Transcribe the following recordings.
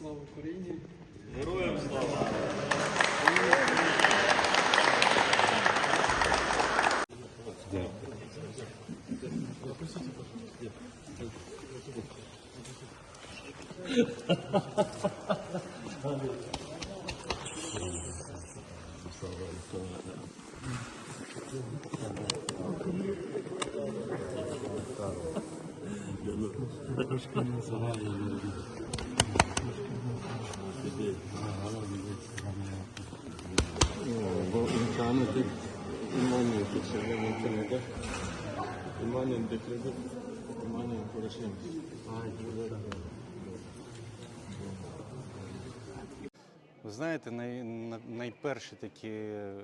Слава Україні! Героям слава! Я не знаю, я не знаю. Ви знаєте, най, найперше таке, е,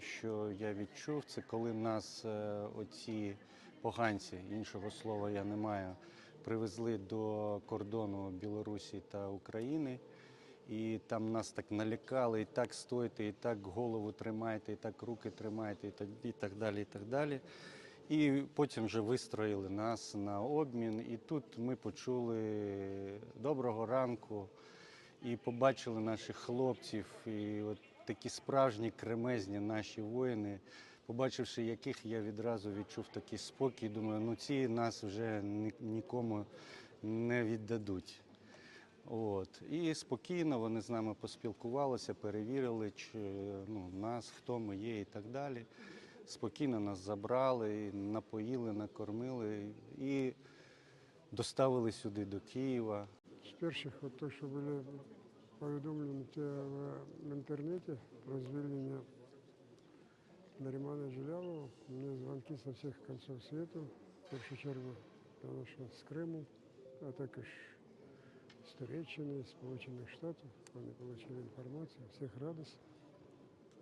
що я відчув, це коли нас е, оці поганці, іншого слова я не маю, привезли до кордону Білорусі та України. І там нас так налякали, і так стойте, і так голову тримайте, і так руки тримайте, і так, і так далі. І так далі. І потім вже вистроїли нас на обмін. І тут ми почули доброго ранку і побачили наших хлопців, і от такі справжні кремезні наші воїни. Побачивши яких, я відразу відчув такий спокій. Думаю, ну ці нас вже нікому не віддадуть. От. І спокійно вони з нами поспілкувалися, перевірили, чи ну, нас, хто ми є і так далі. Спокійно нас забрали, напоїли, накормили і доставили сюди до Києва. З перших, от то, що були повідомлені в, в інтернеті про звільнення Нарімана Жилявого, мені дзвонки з усіх кінців світу, в першу чергу, тому що з Криму, а також з Туреччини, з Сполучених Штатів. Вони отримали інформацію, всіх радість.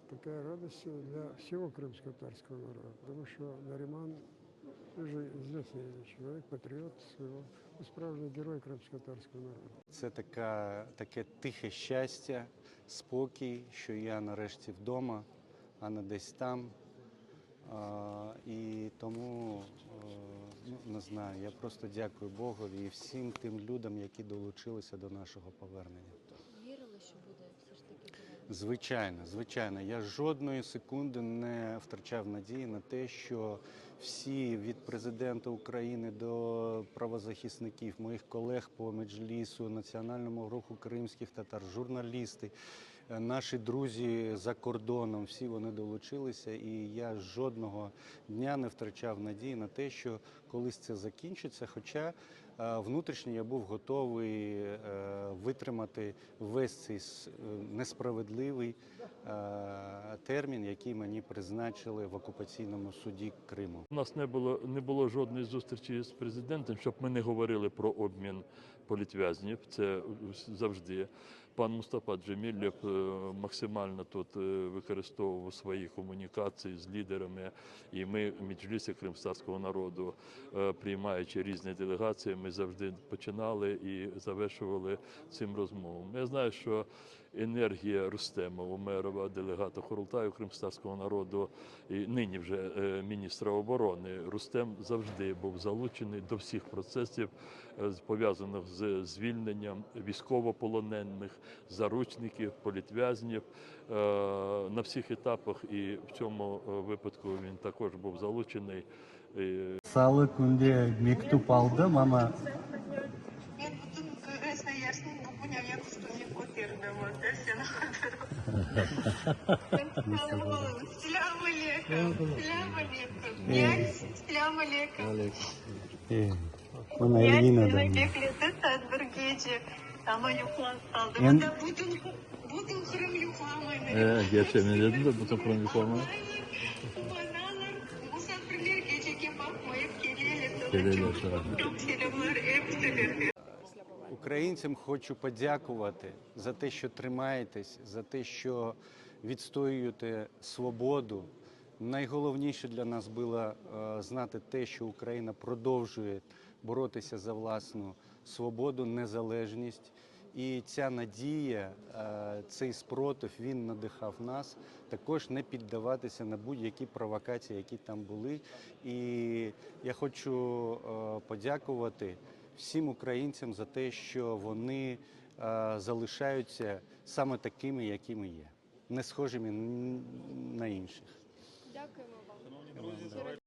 Така радость для всего крымско-татарского народа, потому что Нариман уже известный человек, патриот своего, ну, справжній герой крымско-татарского народу. Це така, таке тихе щастя, спокій, що я нарешті вдома, а не десь там. І тому е, ну, не знаю, я просто дякую Богові і всім тим людям, які долучилися до нашого повернення. Вірили, що буде все ж таки? Звичайно, звичайно. Я жодної секунди не втрачав надії на те, що всі від президента України до правозахисників, моїх колег по меджлісу, національному руху кримських татар, журналісти, наші друзі за кордоном, всі вони долучилися, і я жодного дня не втрачав надії на те, що колись це закінчиться. Хоча е, внутрішньо я був готовий е, витримати весь цей е, несправедливий термін, який мені призначили в окупаційному суді Криму. У нас не було не було жодної зустрічі з президентом, щоб ми не говорили про обмін політв'язнів. Це завжди. Пан Мустафа Джемілєв е, максимально тут е, використовував свої комунікації з лідерами, і ми в Меджлісі кримстарського народу, е, приймаючи різні делегації, ми завжди починали і завершували цим розмовам. Я знаю, що енергія Рустема Умерова, делегата Хорултаю кримстарського народу, і нині вже міністра оборони. Рустем завжди був залучений до всіх процесів, пов'язаних з звільненням військовополонених, заручників, політв'язнів е, на всіх етапах. І в цьому е, випадку він також був залучений. Е, Салы күнде мектуп алдым, ama Мен бүтін Красноярсктың бүгін аяқ үстіне көтердім вот сені Сәлам алейкум. Сәлам алейкум. Я сәлам алейкум. bana Я Elina сені da. бекледі тәдбір кече. Ama yuxlan saldım. En- bütün bütün Kırım yuxlamaydı. Ee, gerçi ne dedim de bütün Kırım hepsine. Українцям хочу подякувати за те, що тримаєтесь, за те, що відстоюєте свободу. Найголовніше для нас було е, знати те, що Україна продовжує боротися за власну свободу, незалежність. І ця надія, е, цей спротив, він надихав нас також не піддаватися на будь-які провокації, які там були. І я хочу е, подякувати всім українцям за те, що вони залишаються саме такими, якими є, не схожими на інших. Дякуємо вам.